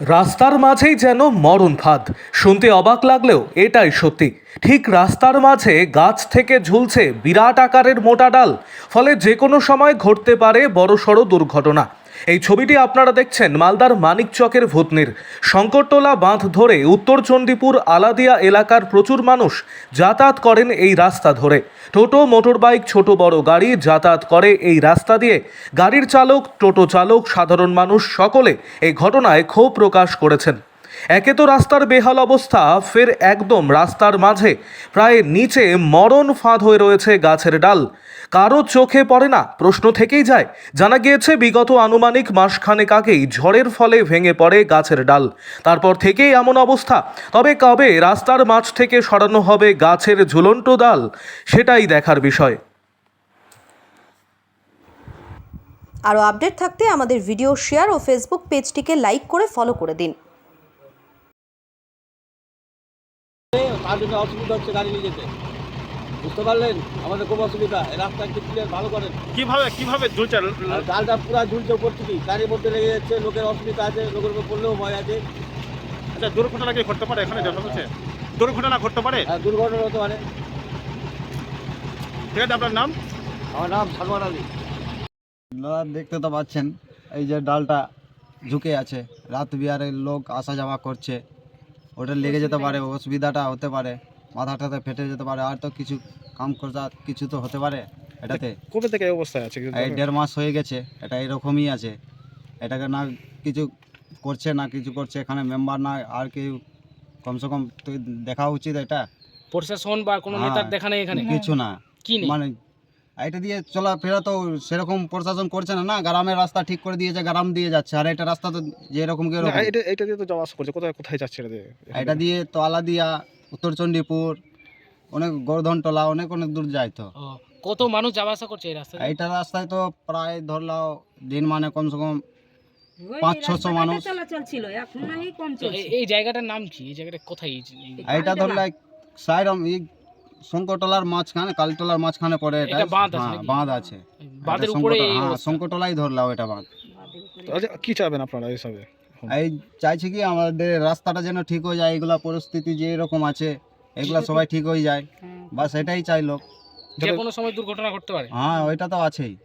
রাস্তার মাঝেই যেন মরণ ফাঁদ। শুনতে অবাক লাগলেও এটাই সত্যি। ঠিক রাস্তার মাঝে গাছ থেকে ঝুলছে বিরাট আকারের মোটা ডাল, ফলে যে কোনো সময় ঘটতে পারে বড়সড় দুর্ঘটনা। এই ছবিটি আপনারা দেখছেন মালদার মানিকচকের ভূতনির। শঙ্করতলা বাঁধ ধরে উত্তর চণ্ডীপুর আলাদিয়া এলাকার প্রচুর মানুষ যাতায়াত করেন এই রাস্তা ধরে। টোটো, মোটরবাইক, ছোট বড় গাড়ি যাতায়াত করে এই রাস্তা দিয়ে। গাড়ির চালক, টোটো চালক, সাধারণ মানুষ সকলে এই ঘটনায় ক্ষোভ প্রকাশ করেছেন। একে তো রাস্তার বেহাল অবস্থা, ফের একদম রাস্তার মাঝে। প্রায় নিচে মরণ ফাঁদ হয়ে রয়েছে গাছের ডাল। কারও চোখে পড়ে না, প্রশ্ন থেকেই যায়। জানা গিয়েছে, বিগত আনুমানিক মাসখানেক আগেই ঝড়ের ফলে ভেঙে পড়ে গাছের ডাল। তারপর থেকেই এমন অবস্থা। তবে কবে রাস্তার মাঝ থেকে সরানো হবে গাছের ঝুলন্ত ডাল, সেটাই দেখার বিষয়। আরও আপডেট থাকতে আমাদের ভিডিও শেয়ার ও ফেসবুক পেজটিকে লাইক করে ফলো করে দিন। জন্য অসুবিধা হচ্ছে গাড়ি নিয়ে যেতে। বুঝতে পারলেন? আমাদের খুব অসুবিধা। এই রাস্তা একটু ক্লিয়ার ভালো করেন। কীভাবে কীভাবে ঝুলছে? আর ডালটা পুরো ঝুলছে উপর থেকে। গাড়ির মধ্যে লেগে যাচ্ছে লোকের অসুবিধা আছে লোকের উপর পড়লেও ভয় আছে। আচ্ছা দুর্ঘটনা কি ঘটতে পারে এখানে? দেখা হচ্ছে। দুর্ঘটনা ঘটতে পারে? আর দুর্ঘটনা হতে পারে। ঠিক আছে আপনার নাম? আমার নাম সালমান আলী। আপনারা দেখতে তো পাচ্ছেন এই যে ডালটা ঝুঁকে আছে। রাত বিহারের লোক আসা যাওয়া করছে। ওটা লেগে যেতে পারে অসুবিধাটা হতে পারে মাথাটাতে ফেটে যেতে পারে আর তো কিছু কাম করতে কিছু তো হতে পারে এটাতে। কবে থেকে এই অবস্থায় আছে? এই দেড় মাস হয়ে গেছে এটা এরকমই আছে। এটাকে না কিছু করছে না কিছু করছে এখানে মেম্বার না আর কেউ কমসে কম তুই দেখা উচিত এটা। প্রশাসন বা কোনো হ্যাঁ, নেতার দেখা নেই এখানে? কিছু না। কি নেই? মানে এটা দিয়ে চলাফেরা তো সেরকম প্রশাসন করছে না না? গ্রামের রাস্তা ঠিক করে দিয়েছে গ্রাম দিয়ে যাচ্ছে। আর এটা রাস্তা তো যেরকম কি এটা এটা দিয়ে তো যাওয়া আসা করছে। কোথায় কোথায় যাচ্ছে এটা দিয়ে? এটা দিয়ে তো আলাদিয়া উত্তর চণ্ডীপুর অনেক গোর্ধনটোলা অনেক অনেক দূর যায় তো। কত মানুষ যাওয়া আসা করছে এই রাস্তায়? এইটা রাস্তায় তো প্রায় ধরলাও দিন মানে কমসে কম পাঁচ ছশো মানুষ। চলাচল ছিল এখন নাহি কম তো এই- এই জায়গাটার নাম কি? এই জায়গাটা কোথায়? এই- এই- এইটা ধরলে সাইরম এই শঙ্করটোলার মাঝখানে কালীটলার মাঝখানে পড়ে এটা। বাঁধ আছে হ্যাঁ? বাঁধ আছে। বাঁধের এটা উপরে হ্যাঁ ধরলাও এটা বাঁধ। তো আচ্ছা কি চাইবেন আপনারা এইসবে এই চাইছি কি আমাদের রাস্তাটা যেন ঠিক হয়ে যায় এগুলা পরিস্থিতি যে এরকম আছে এগুলা সবাই ঠিক হয়ে যায়। বাস এটাই চাইলো। যে কোনো সময় দুর্ঘটনা ঘটতে পারে। হ্যাঁ ওইটা তো আছেই।